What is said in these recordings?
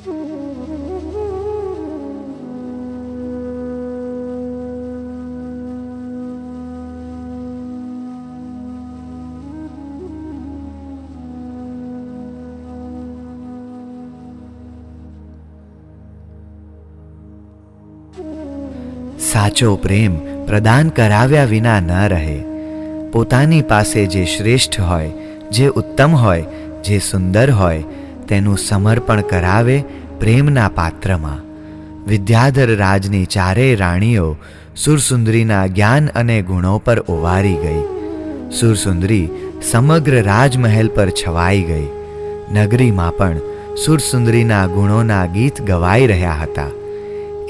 સાચો પ્રેમ પ્રદાન કરાવ્યા વિના ન રહે. પોતાની પાસે જે શ્રેષ્ઠ હોય, જે ઉત્તમ હોય, જે સુંદર હોય તેનું સમર્પણ કરાવે પ્રેમના પાત્રમાં. વિદ્યાધર રાજની ચારેય રાણીઓ સુરસુંદરીના જ્ઞાન અને ગુણો પર ઓવારી ગઈ. સુરસુંદરી સમગ્ર રાજમહેલ પર છવાઈ ગઈ. નગરીમાં પણ સુરસુંદરીના ગુણોના ગીત ગવાઈ રહ્યા હતા.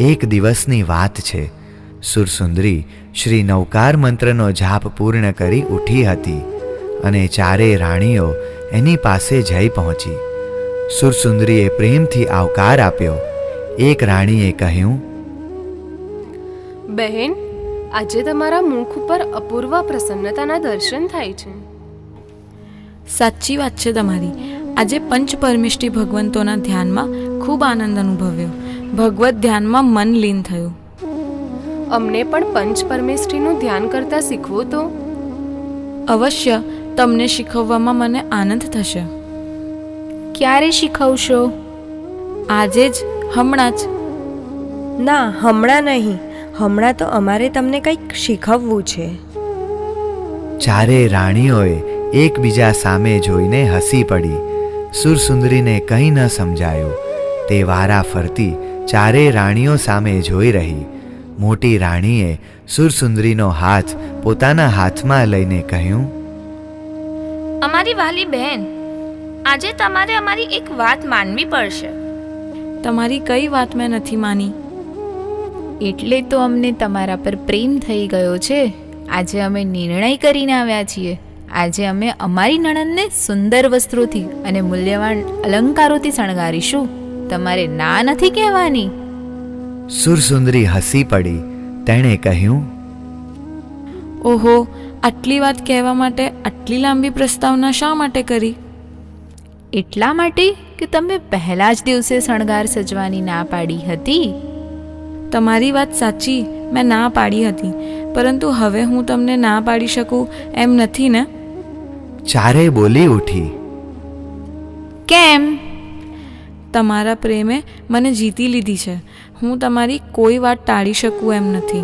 એક દિવસની વાત છે. સુરસુંદરી શ્રી નૌકાર મંત્રનો જાપ પૂર્ણ કરી ઉઠી હતી અને ચારેય રાણીઓ એની પાસે જઈ પહોંચી. સુરસુંદરીએ પ્રેમથી આવકાર આપ્યો. એક રાણીએ કહ્યું બહેન આજે તમારા મુખ ઉપર અપૂર્વ પ્રસન્નતાના દર્શન થાય છે. સાચી વાત છે તમારી. આજે પંચ પરમિષ્ટિ ભગવંતોના ધ્યાનમાં ખૂબ આનંદ અનુભવ્યો. ભગવત ધ્યાનમાં મન લીન થયું. અમને પણ પંચ પરમેષ્ઠીનું ધ્યાન કરતા શીખવો તો? અવશ્ય તમને શીખવવામાં મને આનંદ થશે. ક્યારે શીખવશો? આજે જ? હમણાં જ? ના હમણાં નહીં. હમણાં તો અમારે તમને કંઈક શીખવવું છે. ચારે રાણીઓએ એકબીજા સામે જોઈને હસી પડી સુરસુંદરીને કંઈ ન સમજાયું. તે વારા ફરતી ચારે રાણીઓ સામે જોઈ રહી. મોટી રાણીએ સુરસુંદરીનો હાથ પોતાના હાથમાં લઈને કહ્યું અમારી વાલી બહેન આજે તમારે અમારી એક વાત માનવી પડશે. તમારી કઈ વાત મેં નથી માની? એટલે તો અમને તમારા પર પ્રેમ થઈ ગયો છે. આજે અમે નિર્ણય કરીને આવ્યા છીએ. આજે અમે અમારી નણંદને સુંદર વસ્ત્રોથી અને મૂલ્યવાન અલંકારોથી શણગારીશું. તમારે ના નથી કહેવાની? સુરસુંદરી હસી પડી. તેણે કહ્યું ઓહો આટલી વાત કહેવા માટે આટલી લાંબી પ્રસ્તાવના શા માટે કરી? એટલા માટે કે તમે પહેલા જ દિવસે શણગાર સજવાની ના પાડી હતી? તમારી વાત સાચી મેં ના પાડી હતી પરંતુ હવે હું તમને ના પાડી શકું એમ નથી ને? ચારે બોલી ઉઠી. કેમ? તમારા પ્રેમે મને જીતી લીધી છે હું તમારી કોઈ વાત ટાળી શકું એમ નથી.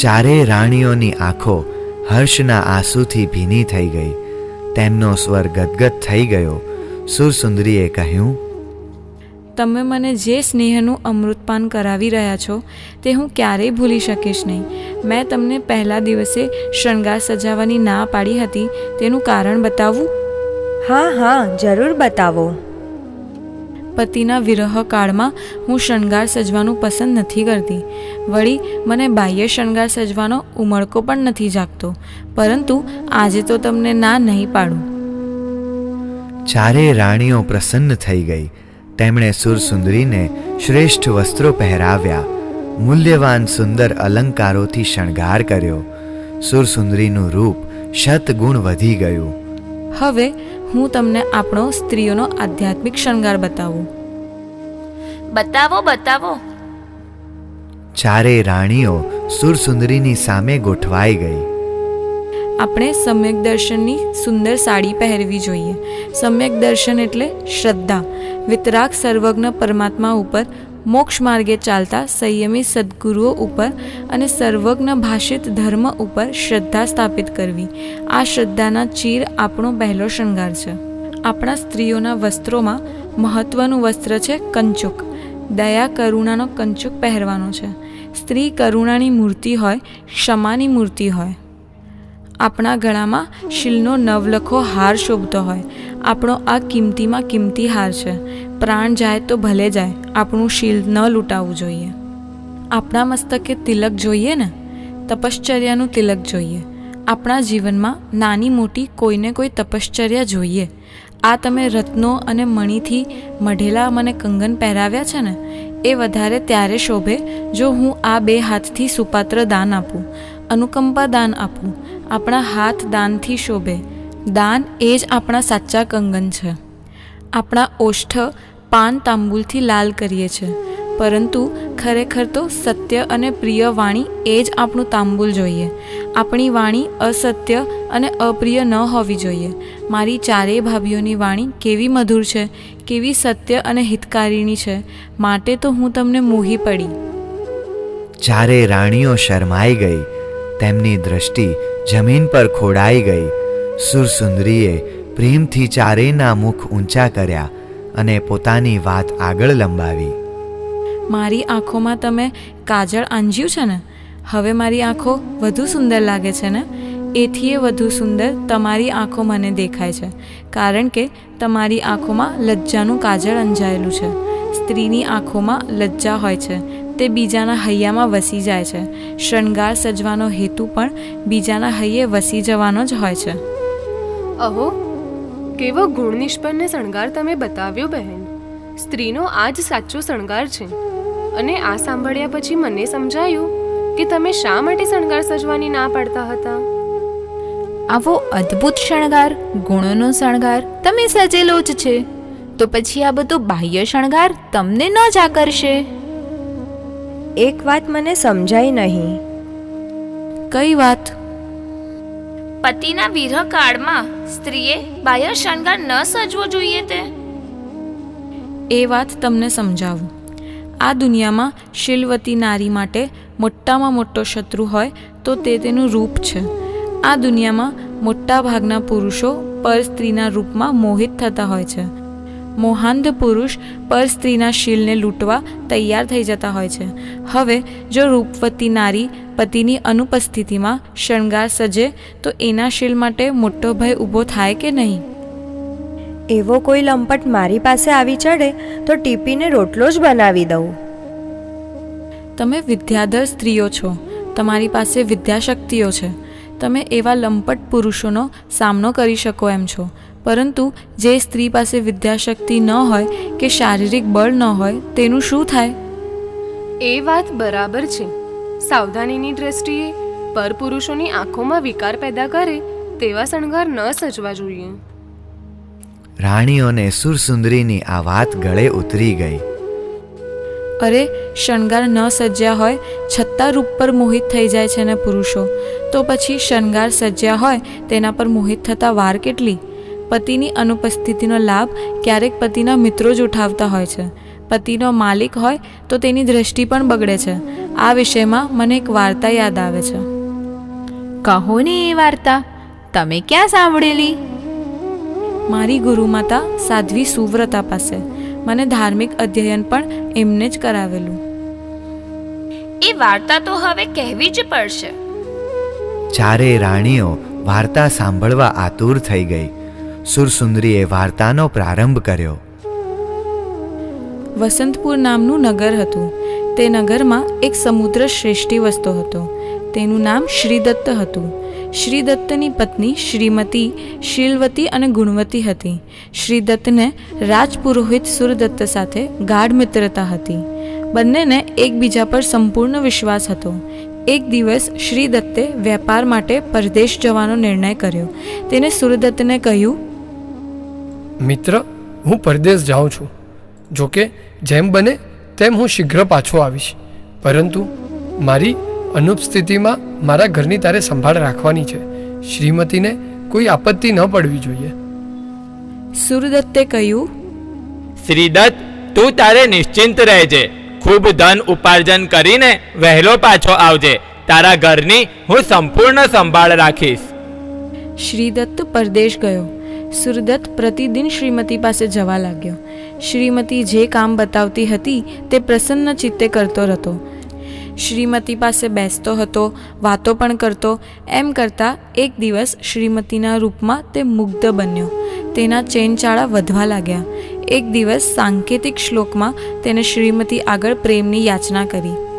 ચારે રાણીઓની આંખો હર્ષના આંસુથી ભીની થઈ ગઈ. તેમનો સ્વર ગદગદ થઈ ગયો. સુરસુંદરીએ કહ્યું તમે મને જે સ્નેહનું અમૃતપાન કરાવી રહ્યા છો તે હું ક્યારેય ભૂલી શકીશ નહીં. મેં તમને પહેલા દિવસે શણગાર સજાવવાની ના પાડી હતી તેનું કારણ બતાવું? હા હા જરૂર બતાવો. પતિના વિરહ કાળમાં હું શણગાર સજવાનું પસંદ નથી કરતી. વળી, મને બાહ્ય શણગાર સજવાનો ઉમળકો પણ નથી જાગતો. પરંતુ આજે તો તમને ના નહીં પાડું. ચારે રાણીઓ પ્રસન્ન થઈ ગઈ. તેમણે સુરસુંદરીને શ્રેષ્ઠ વસ્ત્રો પહેરાવ્યા. મૂલ્યવાન સુંદર અલંકારોથી શણગાર કર્યો. સુરસુંદરીનું રૂપ શતગુણ વધી ગયું. હવે હું તમને આપણો સ્ત્રીઓનો આધ્યાત્મિક શણગાર બતાવું. બતાવો બતાવો. ચારે રાણીઓ સુરસુંદરીની સામે ગોઠવાઈ ગઈ. આપણે સમ્યક દર્શનની સુંદર સાડી પહેરવી જોઈએ. સમ્યક દર્શન એટલે શ્રદ્ધા. વિતરાગ સર્વજ્ઞ પરમાત્મા ઉપર મોક્ષ માર્ગે ચાલતા સંયમી સદગુરુઓ ઉપર અને સર્વજ્ઞ ભાષિત ધર્મ ઉપર શ્રદ્ધા સ્થાપિત કરવી. આ શ્રદ્ધાના ચીર આપણો પહેલો શણગાર છે. આપણા સ્ત્રીઓના વસ્ત્રોમાં મહત્વનું વસ્ત્ર છે કંચુક. દયા કરુણાનો કંચુક પહેરવાનો છે. સ્ત્રી કરુણાની મૂર્તિ હોય, ક્ષમાની મૂર્તિ હોય. આપણા ગળામાં શીલનો નવલખો હાર શોભતો હોય. આપણો આ કિંમતીમાં કિંમતી હાર છે. પ્રાણ જાય તો ભલે જાય, આપણું શીલ ન લૂંટાવવું જોઈએ. આપણા મસ્તકે તિલક જોઈએ ને? તપશ્ચર્યાનું તિલક જોઈએ. આપણા જીવનમાં નાની મોટી કોઈને કોઈ તપશ્ચર્યા જોઈએ. આ તમે રત્નો અને મણીથી મઢેલા મને કંગન પહેરાવ્યા છે ને? એ વધારે ત્યારે શોભે જો હું આ બે હાથથી સુપાત્ર દાન આપું. અનુકંપા દાન આપું. આપણા હાથ દાનથી શોભે. દાન એ જ આપણા સાચા કંગન છે. આપણા ઓષ્ઠ પાન તાંબુલથી લાલ કરીએ છીએ પરંતુ ખરેખર તો સત્ય અને પ્રિય વાણી એ જ આપણું તાંબુલ જોઈએ. આપણી વાણી અસત્ય અને અપ્રિય ન હોવી જોઈએ. મારી ચારેય ભાભીઓની વાણી કેવી મધુર છે, કેવી સત્ય અને હિતકારીણી છે, માટે તો હું તમને મોહી પડી. ચારે રાણીઓ શરમાઈ ગઈ. તેમની દ્રષ્ટિ જમીન પર ખોડાઈ ગઈ. સુરસુંદરીએ પ્રેમથી ચારેયના મુખ ઊંચા કર્યા અને પોતાની વાત આગળ લંબાવી. મારી આંખોમાં તમે કાજળ આંજ્યું છે ને? હવે મારી આંખો વધુ સુંદર લાગે છે ને? એથી એ વધુ સુંદર તમારી આંખો મને દેખાય છે, કારણ કે તમારી આંખોમાં લજ્જાનું કાજળ અંજાયેલું છે. સ્ત્રીની આંખોમાં લજ્જા હોય છે તે બીજાના હૈયામાં વસી જાય છે. શણગાર સજવાનો હેતુ પણ બીજાના હૈયે વસી જવાનો જ હોય છે. અહો કેવો ગુણ નિષ્પન્ન શણગાર તમે બતાવ્યો બહેન. સ્ત્રીનો આ જ સાચો શણગાર છે. અને આ સાંભળ્યા પછી મને સમજાયું કે તમે શા માટે શણગાર સજવાની ના પાડતા હતા? આવો અદ્ભુત શણગાર ગુણોનો શણગાર તમે સજેલો જ છે. તો પછી આ બધો બાહ્ય શણગાર તમને ન જ આકર્ષે? એક વાત મને સમજાઈ નહીં. કઈ વાત? પતિના વિરહ કાળમાં સ્ત્રીએ બાહ્ય શણગાર ન સજવો જોઈએ તે. એ વાત તમને સમજાવું. આ દુનિયામાં શીલવતી નારી માટે મોટામાં મોટો શત્રુ હોય તો તે તેનું રૂપ છે. આ દુનિયામાં મોટા ભાગના પુરુષો પર સ્ત્રીના રૂપમાં મોહિત થતા હોય છે. મોહાંધ પુરુષ પર સ્ત્રીના શીલને લૂંટવા તૈયાર થઈ જતા હોય છે. હવે જો રૂપવતી નારી પતિની અનુપસ્થિતિમાં શણગાર સજે તો એના શીલ માટે મોટો ભય ઊભો થાય કે નહીં? એવો કોઈ લંપટ મારી પાસે આવી ચડે તો ટીપીને રોટલો જ બનાવી દઉં. તમે વિદ્યાધર સ્ત્રીઓ છો. તમારી પાસે વિદ્યાશક્તિઓ છે. તમે એવા લંપટ પુરુષોનો સામનો કરી શકો એમ છો. પરંતુ જે સ્ત્રી પાસે વિદ્યાશક્તિ ન હોય કે શારીરિક બળ ન હોય તેનું શું થાય? એ વાત બરાબર છે. સાવધાનીની દ્રષ્ટિએ પરપુરુષોની આંખોમાં વિકાર પેદા કરે તેવા શણગાર ન સજવા જોઈએ. રાણીઓને સુરસુંદરીની આ વાત ગળે ઉતરી ગઈ. અરે શણગાર ન સજ્યા હોય છતાં રૂપ પર મોહિત થઈ જાય છે ને પુરુષો. તો પછી શણગાર સજ્યા હોય તેના પર મોહિત થતા વાર કેટલી? પતિની અનુપસ્થિતિનો લાભ ક્યારેક પતિના મિત્રો જ ઉઠાવતા હોય છે. પતિનો માલિક હોય તો તેની દ્રષ્ટિ પણ બગડે છે. આ વિષયમાં મને એક વાર્તા યાદ આવે છે. કહો ને એ વાર્તા તમે ક્યાં સાંભળેલી? મારી ગુરુમાતા સાધ્વી સુવ્રતા પાસે. મને ધાર્મિક અધ્યયન પણ એમને જ કરાવેલું. એ વાર્તા તો હવે કહેવી જ પડશે. ચારે રાણીઓ વાર્તા સાંભળવા આતુર થઈ ગઈ. સુરસુંદરીએ વાર્તાનો પ્રારંભ કર્યો. વસંતપુર નામનું નગર હતું. તે નગરમાં એક સમુદ્ર શ્રેષ્ઠી વસતો હતો. તેનું નામ શ્રીદત્ત હતું. શ્રીદત્તની પત્ની શ્રીમતી, શીલવતી અને ગુણવતી હતી. શ્રીદત્તને રાજપુરોહિત સુરદત્ત સાથે ગાઢ મિત્રતા હતી. બંનેને એકબીજા પર સંપૂર્ણ વિશ્વાસ હતો. એક દિવસ શ્રીદત્તે વેપાર માટે પરદેશ જવાનો નિર્ણય કર્યો. તેને સુરદત્તને કહ્યું મિત્ર હું પરદેશ જાઉં છું. જોકે જેમ બને તેમ હું શીઘ્ર પાછો આવીશ. પરંતુ મારી અનુપસ્થિતિમાં મારા ઘરની તારે સંભાળ રાખવાની છે. શ્રીમતીને કોઈ આપત્તિ ન પડવી જોઈએ. સુરદત્તે કહ્યું શ્રીદત્ત તું તારે નિશ્ચિંત રહેજે. ખૂબ ધન ઉપાર્જન કરીને વહેલો પાછો આવજે. તારા ઘરની હું સંપૂર્ણ સંભાળ રાખીશ. શ્રીદત્ત પરદેશ ગયો. સુરદત્ત પ્રતિદિન શ્રીમતી પાસે જવા લાગ્યો. શ્રીમતી જે કામ બતાવતી હતી તે પ્રસન્ન ચિત્તે કરતો હતો શ્રીમતી પાસે બેસતો હતો, વાતો પણ કરતો. એમ કરતાં એક દિવસ શ્રીમતીના રૂપમાં તે મુગ્ધ બન્યો. તેના ચેનચાળા વધવા લાગ્યા. એક દિવસ સાંકેતિક શ્લોકમાં તેને શ્રીમતી આગળ પ્રેમની યાચના કરી.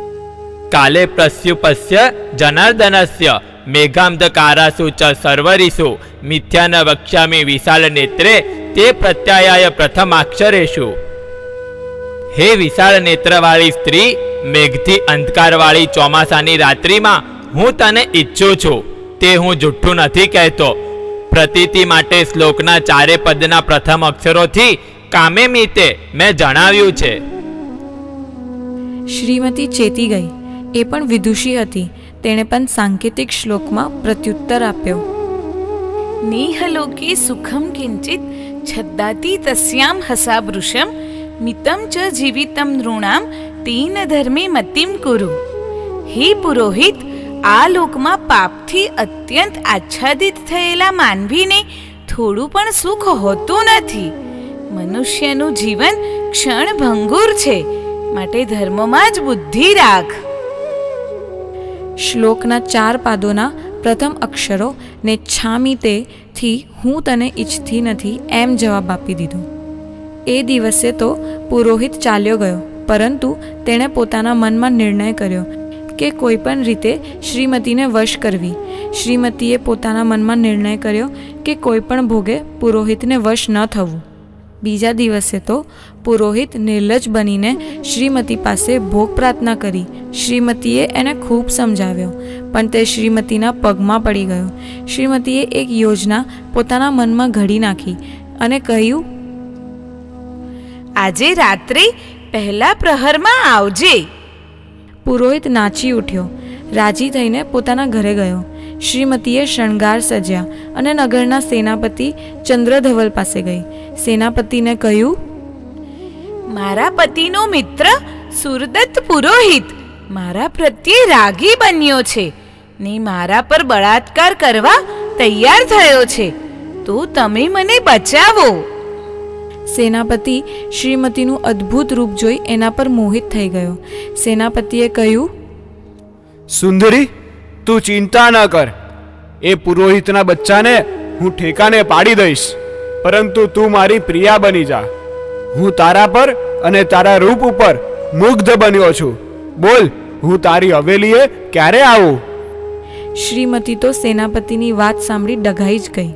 કાલે પ્રસ્યુપસ્ય જનાર્દનસ્ય મેઘાંધકારાસુ ચ સર્વરીસુ મિથ્યાન વક્ષ્યામિ વિશાલ નેત્રે તે પ્રત્યાયાય પ્રથમાક્ષરેષુ હે વિશાળ નેત્રવાળી સ્ત્રી મેઘથી અંધકારવાળી ચોમાસાની રાત્રિમાં હું તને ઈચ્છું છું તે હું જુઠ્ઠું નથી કહેતો પ્રતીતિ માટે શ્લોકના ચારે પદના પ્રથમ અક્ષરોથી કામે મીતે મેં જણાવ્યું છે શ્રીમતી ચેતી ગઈ એ પણ વિદુષી હતી. તેણે પણ સાંકેતિક શ્લોકમાં પ્રત્યુત્તર આપ્યો. નેહલોકે સુખમ કિંચિત છદ્દાતી તસ્યામ હસાવૃષમ મિતમ ચ જીવિતમ નૃણામ તેન ધર્મે મતિમ કુરુ. હે પુરોહિત, આ લોકમાં પાપથી અત્યંત આચ્છાદિત થયેલા માનવીને થોડું પણ સુખ હોતું નથી. મનુષ્યનું જીવન ક્ષણભંગુર છે. માટે ધર્મમાં જ બુદ્ધિ રાખ. શ્લોકના ચાર પાદોના પ્રથમ અક્ષરો ને છામી તેથી હું તને ઈચ્છતી નથી એમ જવાબ આપી દીધો. એ દિવસે તો પુરોહિત ચાલ્યો ગયો, પરંતુ તેણે પોતાના મનમાં નિર્ણય કર્યો કે કોઈ પણ રીતે શ્રીમતીને વશ કરવી. શ્રીમતીએ પોતાના મનમાં નિર્ણય કર્યો કે કોઈ પણ ભોગે પુરોહિતને વશ ન થવું. બીજા દિવસે તો પુરોહિત નિર્લજ બનીને શ્રીમતી પાસે ભોગ પ્રાર્થના કરી. શ્રીમતીએ એને ખૂબ સમજાવ્યો પણ તે શ્રીમતીના પગમાં પડી ગયો. શ્રીમતીએ એક યોજના પોતાના મનમાં ઘડી નાખી અને કહ્યું આજે રાત્રે પહેલા પ્રહરમાં આવજે. પુરોહિત નાચી ઉઠ્યો રાજી થઈને પોતાના ઘરે ગયો. શ્રીમતીએ શણગાર સજ્યા અને નગરના સેનાપતિ ચંદ્રધવલ પાસે ગઈ. સેનાપતિને કહ્યું મારા પતિનો મિત્ર સુરદત્ત પુરોહિત મારા પ્રત્યે રાગી બન્યો છે ને મારા પર બળાત્કાર કરવા તૈયાર થયો છે. તો તમે મને બચાવો. સેનાપતિ શ્રીમતીનું અદ્ભુત રૂપ જોઈ એના પર મોહિત થઈ ગયો. સેનાપતિએ કહ્યું સુંદરી તું ચિંતા ન કર. એ પુરોહિતના બચ્ચાને હું ઠેકાને પાડી દઈશ. પરંતુ તું મારી પ્રિયા બની જા. હું તારા પર અને તારા રૂપ ઉપર મુગ્ધ બન્યો છું. બોલ, હું તારી હવેલીએ ક્યારે આવું? શ્રીમતી તો સેનાપતિની વાત સાંભળી ડઘાઈ જ ગઈ.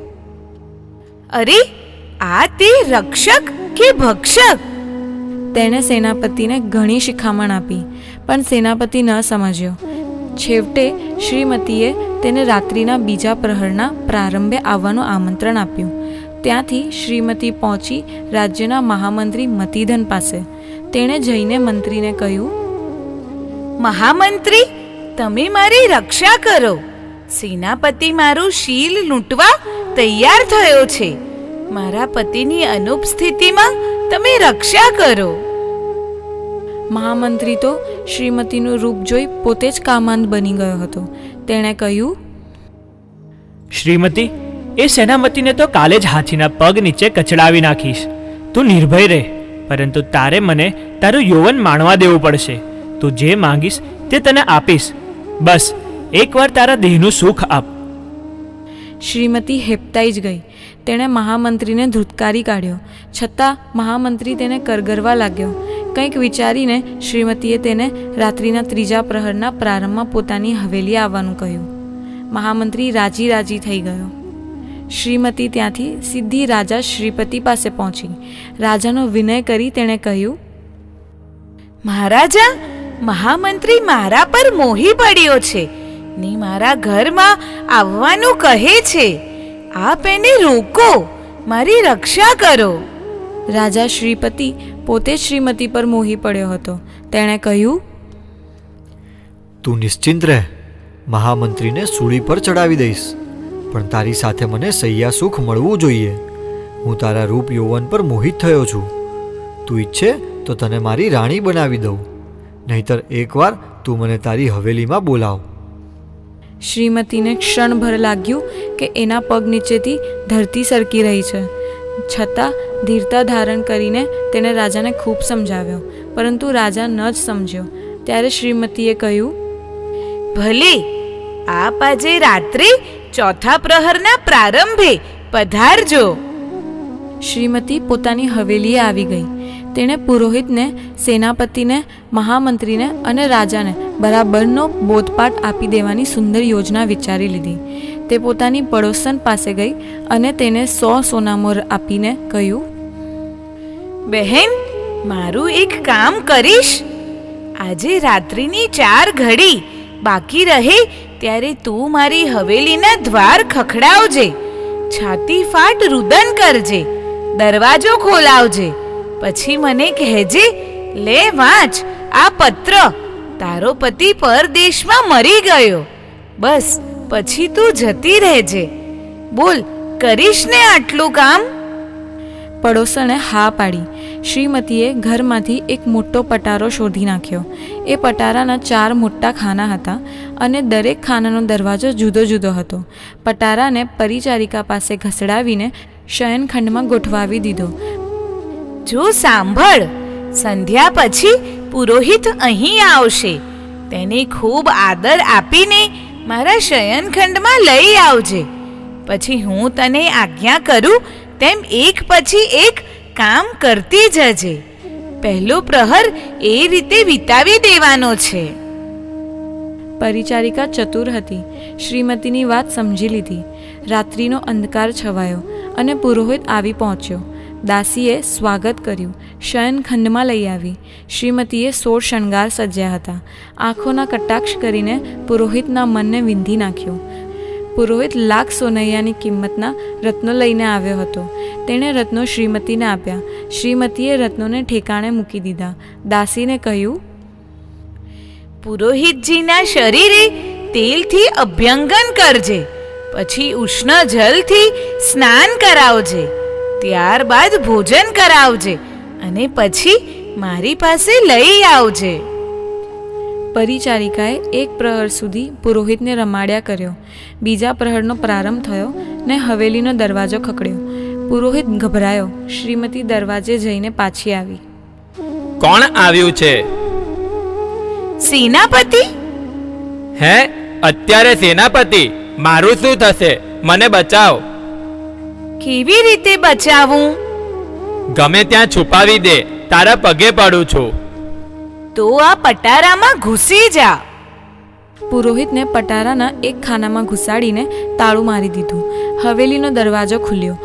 અરે, આ તે રક્ષક કે ભક્ષક? તેણે સેનાપતિને ઘણી શિખામણ આપી, પણ સેનાપતિ ન સમજ્યો. છેવટે શ્રીમતીએ તેને રાત્રિના બીજા પ્રહરના પ્રારંભે આવવાનું આમંત્રણ આપ્યું. ત્યાંથી શ્રીમતી પહોંચી રાજ્યના મહામંત્રી મતિધન પાસે. તેણે જઈને મંત્રીને કહ્યું, મહામંત્રી, તમે મારી રક્ષા કરો. સેનાપતિ મારું શીલ લૂંટવા તૈયાર થયો છે. મારા પતિની અનુપસ્થિતિમાં તમે રક્ષા કરો. મહામંત્રી તો શ્રીમતીનું રૂપ જોઈ પોતે જ કામાંત બની ગયો હતો. તેણે કહ્યું, શ્રીમતી એ સેનાપતિને તો કાલે જ હાથીના પગ નીચે કચડાવી નાખીશ. તું નિર્ભય રહે, પરંતુ તારે મને તારું યૌવન માણવા દેવું પડશે. તું જે માંગીશ તે તને આપીશ. બસ, એકવાર તારા દેહનું સુખ આપ. શ્રીમતી હેપતાઈ જ ગઈ. તેણે મહામંત્રીને ધૂતકારી કાઢ્યો. છતાં મહામંત્રી તેને કરગરવા લાગ્યો. કંઈક વિચારીને શ્રીમતીએ તેને રાત્રિના ત્રીજા પ્રહરના પ્રારંભમાં પોતાની હવેલી આવવાનું કહ્યું. મહામંત્રી રાજી રાજી થઈ ગયો. શ્રીમતી ત્યાંથી સીધી રાજા શ્રીપતિ પાસે પહોંચી. રાજાનો વિનય કરી તેણે કહ્યું, મહારાજા, મહામંત્રી મારા પર મોહી પડ્યો છે. ને મારા ઘરમાં આવવાનું કહે છે. આપ એને રોકો, મારી રક્ષા કરો. રાજા શ્રીપતિ પોતે શ્રીમતી પર મોહી પડ્યો હતો. તેણે કહ્યું, તું નિશ્ચિંત રહે. મહામંત્રીને સૂળી પર ચડાવી દઈશ. પણ તારી સાથે મને સૈયા સુખ મળવું જોઈએ. હું તારા રૂપ યૌવન પર મોહિત થયો છું. તું ઈચ્છે તો તને મારી રાણી બનાવી દઉં. નહીતર એકવાર તું મને તારી હવેલીમાં બોલાવ. શ્રીમતીને ક્ષણભર લાગ્યું કે એના પગ નીચેથી ધરતી સરકી રહી છે. છતાં ધીરતા ધારણ કરીને તેણે રાજાને ખૂબ સમજાવ્યો પરંતુ રાજા ન જ સમજ્યો. ત્યારે શ્રીમતીએ કહ્યું ભલે આપ આજે રાત્રે ચોથા પ્રહરના પ્રારંભે પધારજો. શ્રીમતી પોતાની હવેલીએ આવી ગઈ. તેણે પુરોહિતને સેનાપતિને મહામંત્રીને અને રાજાને બરાબરનો બોધપાઠ આપી દેવાની સુંદર યોજના વિચારી લીધી. તે પોતાની પડોસન પાસે ગઈ અને તેને સો સોનામોર આપીને કહ્યું બહેન મારું એક કામ કરીશ. આજે રાત્રિની ચાર ઘડી બાકી રહે ત્યારે તું મારી હવેલીના દ્વાર ખખડાવજે, છાતી ફાટ રુદન કરજે, દરવાજો ખોલાવજે. પછી મને કહેજે, લે વાંચ, આ પત્ર તારો પતિ પરદેશમાં મરી ગયો. બસ, પછી તું જતી રહેજે. બોલ, કરીશ ને આટલું કામ? પડોસણે હા પાડી. શ્રીમતીએ ઘરમાંથી એક મોટો પટારો શોધી નાખ્યો. એ પટારાના ચાર મોટા ખાના હતા. અને દરેક ખાનાનો દરવાજો જુદો જુદો હતો. પટારાને પરિચારિકા પાસે ઘસડાવીને શયનખંડમાં ગોઠવાવી દીધો. જો સાંભળ, સંધ્યા પછી પુરોહિત અહીં આવશે. તેને ખૂબ આદર આપીને મારા શયનખંડમાં લઈ આવજે. પછી હું તને આજ્ઞા કરું, તેમ એક પછી એક કામ કરતી જજે. પહેલો પ્રહર એ રીતે વિતાવી દેવાનો છે. પરિચારિકા ચતુર હતી. શ્રીમતીની વાત સમજી લીધી. રાત્રિનો અંધકાર છવાયો અને પુરોહિત આવી પહોંચ્યો. દાસીએ સ્વાગત કર્યું. શયનખંડમાં લઈ આવી. શ્રીમતીએ સોળ શણગાર સજ્યા હતા. આંખોના કટાક્ષ કરીને પુરોહિતના મનને વિંધી નાખ્યો. પુરોહિત લાખ સોનૈયાની કિંમતના રત્નો લઈને આવ્યો હતો. તેણે રત્નો શ્રીમતીને આપ્યા. શ્રીમતીએ રત્નોને ઠેકાણે મૂકી દીધા. દાસીને કહ્યું પુરોહિતજીના શરીરે તેલથી અભ્યંગન કરજે પછી ઉષ્ણ જલથી સ્નાન કરાવજે ત્યારબાદ ભોજન કરાવજે અને પછી મારી પાસે લઈ આવજે. પરિચારિકાએ એક પ્રહર સુધી પુરોહિતને રમાડ્યા કર્યો. બીજા પ્રહરનો પ્રારંભ થયો ને હવેલીનો દરવાજો ખકડ્યો. પુરોહિત ગભરાયો. શ્રીમતી દરવાજે જઈને પાછી આવી. કોણ આવ્યું છે? સેનાપતિ? હે અત્યારે સેનાપતિ મારું શું થશે? મને બચાવ. કેવી રીતે બચાવું? ગમે ત્યાં છુપાવી દે તારા પગે પડું છું. તો આ પટારામાં ઘૂસી જા. પુરોહિતને પટારાના એક ખાનામાં ઘુસાડીને તાળું મારી દીધું. હવેલીનો દરવાજો ખુલ્યો.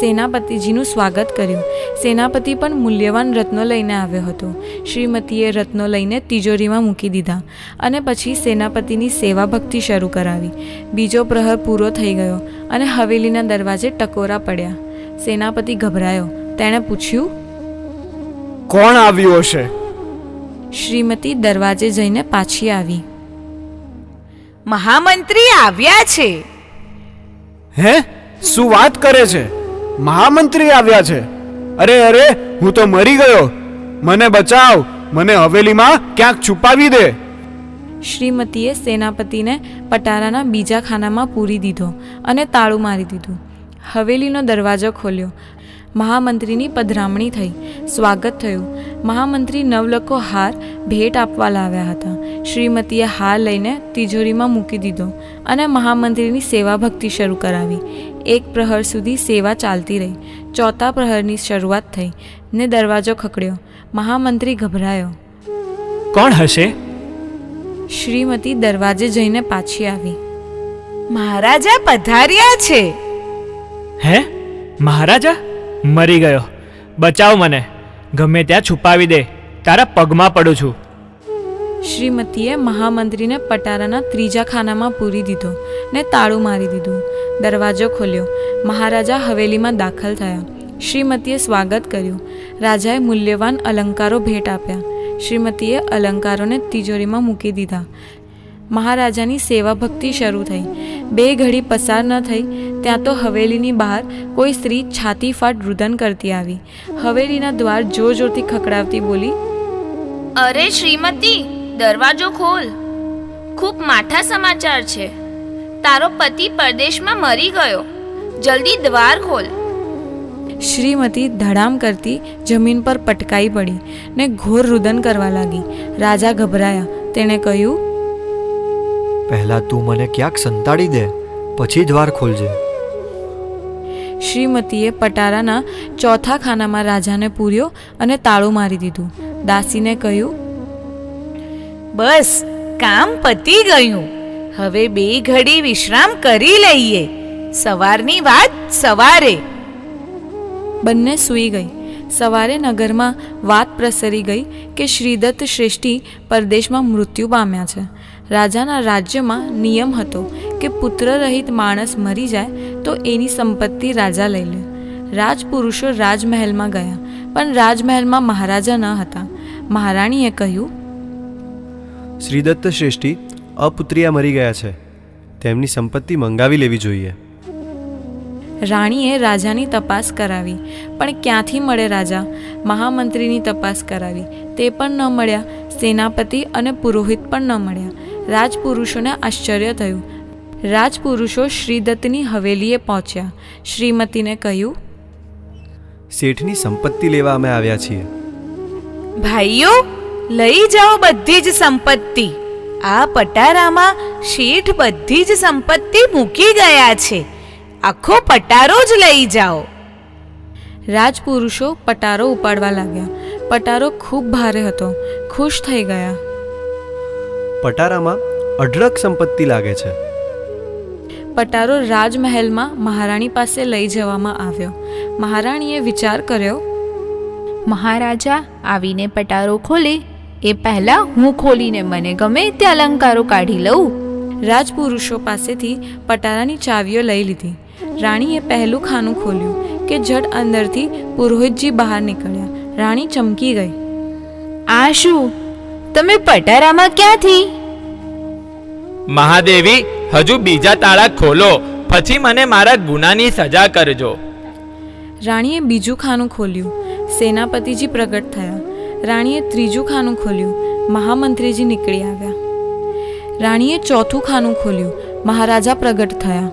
સેનાપતિજીનું સ્વાગત કર્યું. સેનાપતિ પણ મૂલ્યવાન રત્નો લઈને આવ્યો હતો. શ્રીમતીએ રત્નો લઈને તિજોરીમાં મૂકી દીધા અને પછી સેનાપતિની સેવા ભક્તિ શરૂ કરાવી. બીજો પ્રહર પૂરો થઈ ગયો અને હવેલીના દરવાજે ટકોરા પડ્યા. સેનાપતિ ગભરાયો. તેણે પૂછ્યું કોણ આવ્યું હશે? શ્રીમતી દરવાજે જઈને પાછી આવી. મહામંત્રી આવ્યા છે. હે? શું વાત કરે છે? મહામંત્રી આવ્યા છે. અરે અરે, હું તો મરી ગયો. મને બચાવ. મને હવેલીમાં ક્યાંક છુપાવી દે. શ્રીમતીએ સેનાપતિને પટારાના બીજા ખાનામાં પૂરી દીધો અને તાળું મારી દીધું. હવેલીનો દરવાજો ખોલ્યો. મહામંત્રીની પધરામણી થઈ. સ્વાગત થયું. મહામંત્રી નવલખો હાર ભેટ આપવા લાવ્યા હતા. શ્રીમતીએ હાર લઈને તિજોરીમાં મૂકી દીધો અને મહામંત્રીની સેવા ભક્તિ શરૂ કરાવી. એક પ્રહર સુધી સેવા ચાલતી રહી. ચોથા પ્રહરની શરૂઆત થઈ ને દરવાજો ખકડ્યો. મહામંત્રી ગભરાયો. કોણ હશે? શ્રીમતી દરવાજે જઈને પાછી આવી. મહારાજા પધાર્યા છે. હે? મહારાજા? મરી ગયો. બચાવ મને. ગમે ત્યાં છુપાવી દે. તારા પગમાં પડું છું. શ્રીમતીએ મહામંત્રીને પટારાના ત્રીજા ખાનામાં પૂરી દીધો ને તાળું મારી દીધું. દરવાજો ખોલ્યો. મહારાજા હવેલીમાં દાખલ થયા. શ્રીમતીએ સ્વાગત કર્યું. રાજાએ મૂલ્યવાન અલંકારો ભેટ આપ્યા. શ્રીમતીએ અલંકારોને તિજોરીમાં મૂકી દીધા. મહારાજાની સેવા ભક્તિ શરૂ થઈ. બે ઘડી પસાર ન થઈ ત્યાં તો હવેલીની બહાર કોઈ સ્ત્રી છાતી ફાટ રુદન કરતી આવી. હવેલીના દ્વાર જોર જોરથી ખખડાવતી બોલી અરે શ્રીમતી દરવાજો ખોલ. ખૂબ માઠા સમાચાર છે. તારો પતિ પરદેશમાં મરી ગયો. જલ્દી દ્વાર ખોલ. શ્રીમતી ધડામ કરતી જમીન પર પટકાઈ પડી ને ઘોર રુદન કરવા લાગી. રાજા ગભરાયા. તેણે કહ્યું પહેલાં તું મને ક્યાંક સંતાડી દે પછી દ્વાર ખોલજે. શ્રીમતીએ પટારાના ચોથા ખાનામાં રાજાને પૂર્યો અને તાળું મારી દીધું. દાસીને કહ્યું, બસ, કામ પતી ગયું. હવે બે ઘડી વિશ્રામ કરી લઈએ. સવારની વાત સવારે. બંને સૂઈ ગઈ. સવારે નગરમાં વાત પ્રસરી ગઈ કે શ્રીદત્ત શ્રેષ્ઠી પરદેશમાં મૃત્યુ પામ્યા છે. રાજાના રાજ્યમાં નિયમ હતો કે પુત્રરહિત માણસ મરી જાય તો એની સંપત્તિ રાજા લઈ લે. રાજપુરુષો રાજમહેલમાં ગયા પણ રાજમહેલમાં મહારાજા ન હતા. મહારાણીએ કહ્યું શ્રીદત્ત શ્રેષ્ઠી અપુત્રિયા મરી ગયા છે. તેમની સંપત્તિ મંગાવી લેવી જોઈએ. રાણીએ રાજાની તપાસ કરાવી પણ ક્યાંથી મળે રાજા? મહામંત્રીની તપાસ કરાવી. તે પણ ન મળ્યા સેનાપતિ અને પુરોહિત પણ ન મળ્યા. રાજપુરુષોને આશ્ચર્ય થયું. રાજપુરુષો શ્રીદત્તની હવેલીએ પહોંચ્યા. શ્રીમતીને કહ્યું શેઠની સંપત્તિ લેવા અમે આવ્યા છીએ. ભાઈઓ લઈ જાઓ બધી જ સંપત્તિ. આ પટારામાં શેઠ બધી જ સંપત્તિ મૂકી ગયા છે. આખો પટારો જ લઈ જાઓ. રાજપુરુષો પટારો ઉપાડવા લાગ્યા. પટારો ખૂબ ભારે હતો. ખુશ થઈ ગયા. પટારામાં અઢળક સંપત્તિ લાગે છે. પટારો રાજમહેલમાં મહારાણી પાસે લઈ જવામાં આવ્યો. મહારાણીએ વિચાર કર્યો મહારાજા આવીને પટારો ખોલે. એ પહેલાં હું ખોલીને મને ગમે તે અલંકારો કાઢી લઉં. રાજપુરુષો પાસેથી પટારાની ચાવીઓ લઈ લીધી. રાણીએ પહેલું ખાનું ખોલ્યું કે જટ અંદરથી પુરોહિતજી બહાર નીકળ્યા. રાણી ચમકી ગઈ. આ શું? તમે પટારામાં ક્યાંથી? મહાદેવી હજુ બીજા તાળા ખોલો. પછી મને મારા ગુનાની સજા કરજો. રાણીએ બીજું ખાનું ખોલ્યું. સેનાપતિજી પ્રગટ થયા. રાણીએ ત્રીજું ખાનું ખોલ્યું. મહામંત્રીજી નીકળી આવ્યા. રાણીએ ચોથું ખાનું ખોલ્યું. મહારાજા પ્રગટ થયા.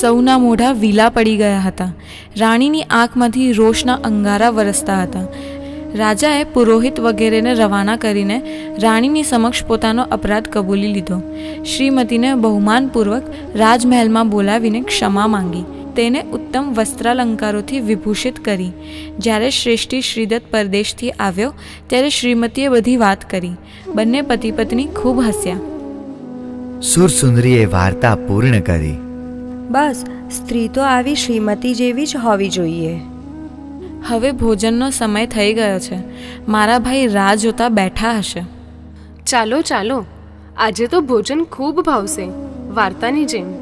સૌના મોઢા વીલા પડી ગયા હતા. રાણીની આંખમાંથી રોષના અંગારા વરસતા હતા. રાજાએ પુરોહિત વગેરેને રવાના કરીને રાણીની સમક્ષ પોતાનો અપરાધ કબૂલી લીધો. શ્રીમતીને બહુમાનપૂર્વક રાજમહેલમાં બોલાવીને ક્ષમા માંગી. તેને ઉત્તમ વસ્ત્રાલંકારોથી વિભૂષિત કરી. જ્યારે શ્રેષ્ઠી શ્રીદત્ત પરદેશથી આવ્યો ત્યારે શ્રીમતીએ બધી વાત કરી. બંને પતિ પત્ની ખૂબ હસ્યા. સુરસુંદરીએ વાર્તા પૂર્ણ કરી. બસ સ્ત્રી તો આવી શ્રીમતી જેવી જ હોવી જોઈએ. હવે ભોજનનો સમય થઈ ગયો છે. મારા ભાઈ રાહ જોતા બેઠા હશે. ચાલો ચાલો. આજે તો ભોજન ખૂબ ભાવશે. વાર્તાની જેમ.